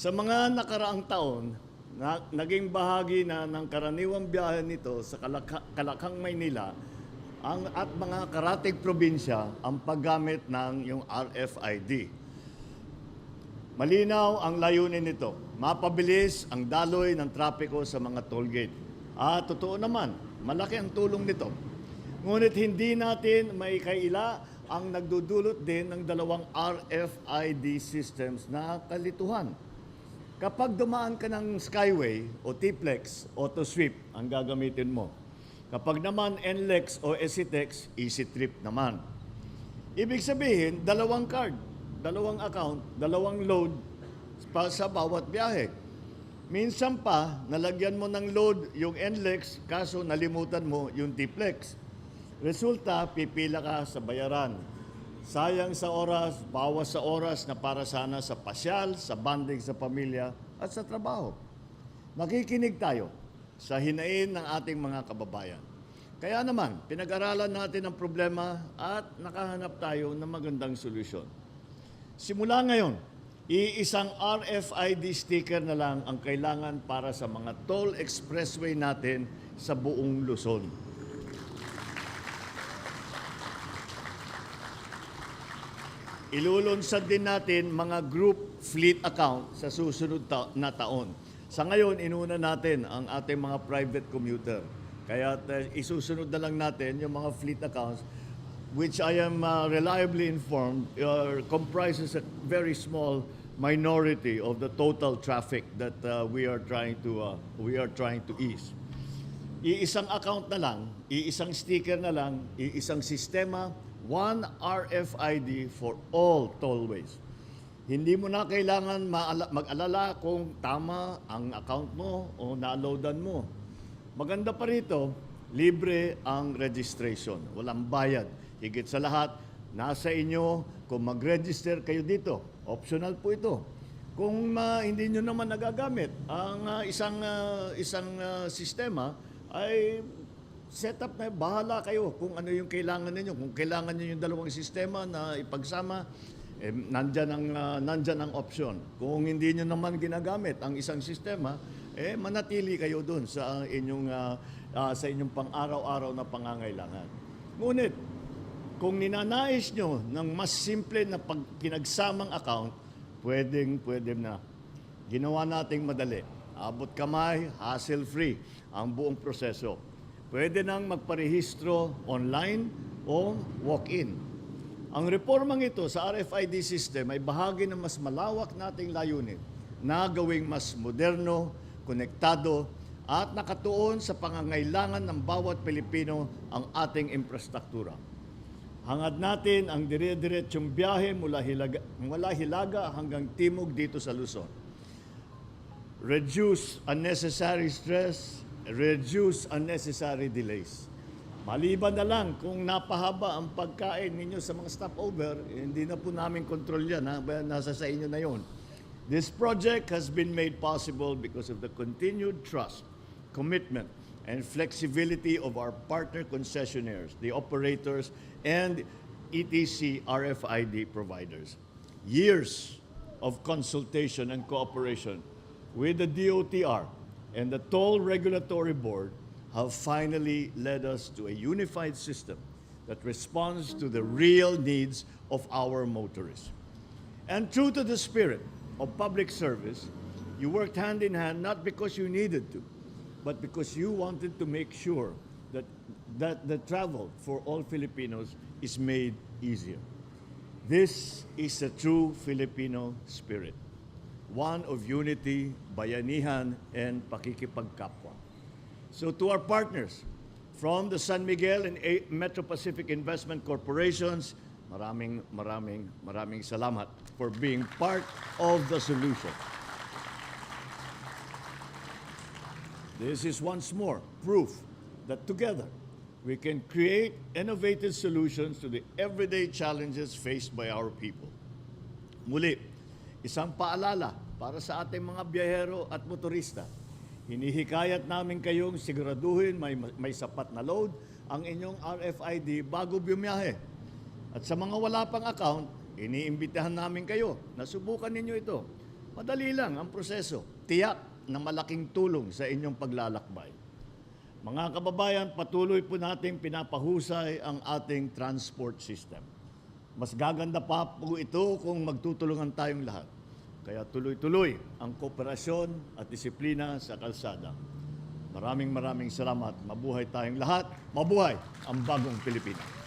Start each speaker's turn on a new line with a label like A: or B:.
A: Sa mga nakaraang taon, na, naging bahagi na ng karaniwang biyahe nito sa Kalaka, Kalakang, Maynila ang, at mga karatig probinsya ang paggamit ng yung RFID. Malinaw ang layunin nito. Mapabilis ang daloy ng trapiko sa mga toll gate. At totoo naman, malaki ang tulong nito. Ngunit hindi natin may kaila ang nagdudulot din ng dalawang RFID systems na kalituhan. Kapag dumaan ka ng Skyway o T-Plex, AutoSweep ang gagamitin mo. Kapag naman NLEX o EasyTex, EasyTrip naman. Ibig sabihin, dalawang card, dalawang account, dalawang load pa sa bawat biyahe. Minsan pa, nalagyan mo ng load yung NLEX, kaso nalimutan mo yung T-Plex. Resulta, pipila ka sa bayaran. Sayang sa oras, bawas sa oras na para sana sa pasyal, sa banding sa pamilya at sa trabaho. Makikinig tayo sa hinain ng ating mga kababayan. Kaya naman, pinag-aralan natin ang problema at nakahanap tayo ng magandang solusyon. Simula ngayon, iisang RFID sticker na lang ang kailangan para sa mga toll expressway natin sa buong Luzon. Ilulunsad din natin mga group fleet account sa susunod ta- na taon. Sa ngayon, inuna natin ang ating mga private commuter. Kaya uh, isusunod na lang natin yung mga fleet accounts which I am uh, reliably informed uh, comprises a very small minority of the total traffic that uh, we are trying to uh, we are trying to ease. Iisang account na lang, iisang sticker na lang, iisang sistema, one RFID for all tollways. Hindi mo na kailangan mag-alala kung tama ang account mo o na-loadan mo. Maganda pa rito, libre ang registration. Walang bayad. Higit sa lahat, nasa inyo kung mag-register kayo dito. Optional po ito. Kung ah, hindi nyo naman nagagamit ang ah, isang ah, isang ah, sistema ay setup na bahala kayo kung ano yung kailangan ninyo. Kung kailangan niyo yung dalawang sistema na ipagsama, eh, nandyan ang ah, nandyan ang option. Kung hindi niyo naman ginagamit ang isang sistema, eh manatili kayo doon sa inyong ah, ah, sa inyong pang-araw-araw na pangangailangan. Ngunit kung ninanais nyo ng mas simple na pag pinagsamang account, pwedeng pwede na. Ginawa nating madali. Abot kamay, hassle-free ang buong proseso. Pwede nang magparehistro online o walk-in. Ang reformang ito sa RFID system ay bahagi ng mas malawak nating layunin na gawing mas moderno, konektado, at nakatuon sa pangangailangan ng bawat Pilipino ang ating infrastruktura. Hangad natin ang dire-diretsyong biyahe mula Hilaga, mula Hilaga hanggang Timog dito sa Luzon. Reduce unnecessary stress, reduce unnecessary delays. Maliban na lang kung napahaba ang pagkain ninyo sa mga stopover, hindi na po namin kontrol yan. Ha? Nasa sa inyo na yon. This project has been made possible because of the continued trust, commitment, and flexibility of our partner concessionaires, the operators, and ETC RFID providers. Years of consultation and cooperation with the DOTR and the Toll Regulatory Board have finally led us to a unified system that responds to the real needs of our motorists. And true to the spirit of public service, you worked hand in hand not because you needed to, but because you wanted to make sure that, that the travel for all Filipinos is made easier. This is the true Filipino spirit, one of unity, bayanihan, and pakikipagkapwa. So to our partners from the San Miguel and Metro Pacific Investment Corporations, maraming maraming maraming salamat for being part of the solution. This is once more proof that together we can create innovative solutions to the everyday challenges faced by our people. Muli, isang paalala para sa ating mga biyahero at motorista. Hinihikayat namin kayong siguraduhin may, may sapat na load ang inyong RFID bago bumiyahe. At sa mga wala pang account, iniimbitahan namin kayo na subukan ninyo ito. Madali lang ang proseso. Tiyak na malaking tulong sa inyong paglalakbay. Mga kababayan, patuloy po nating pinapahusay ang ating transport system. Mas gaganda pa po ito kung magtutulungan tayong lahat. Kaya tuloy-tuloy ang kooperasyon at disiplina sa kalsada. Maraming maraming salamat. Mabuhay tayong lahat. Mabuhay ang bagong Pilipinas.